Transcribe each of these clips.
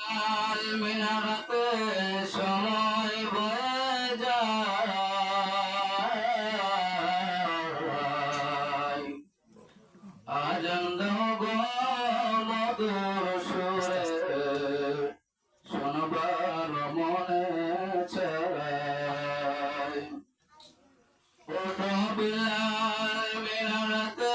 লাল মিনারাতে সময় বয়ে যায়। আজন্দ মধুর সুরে শোনবার মনে চায় ওঠো বিলাল মিনারাতে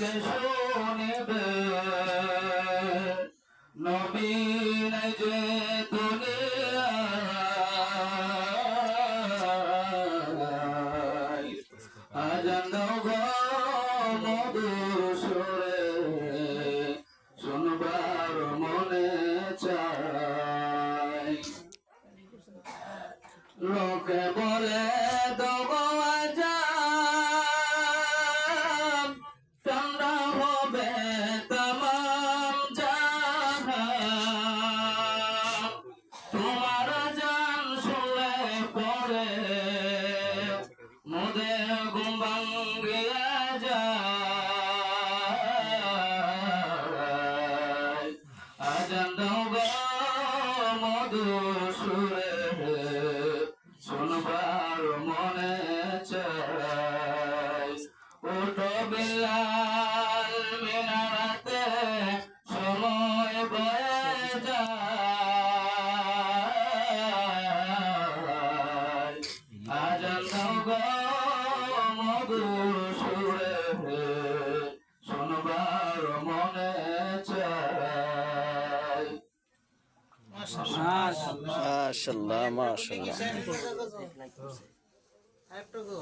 জানকে শুনিবে। নবীন যে দুনিয়ায় আজান দাও গো মধুর সুরে। শুনবার মনে চায় লোকে বলে ওঠো বিলাল মিনারাতে সময় বয়ে যায়। আজান গো মধুর সুরে শুনবার মনে চায় মাশাল্লাহ মাশাল্লাহ আরেকটু গো।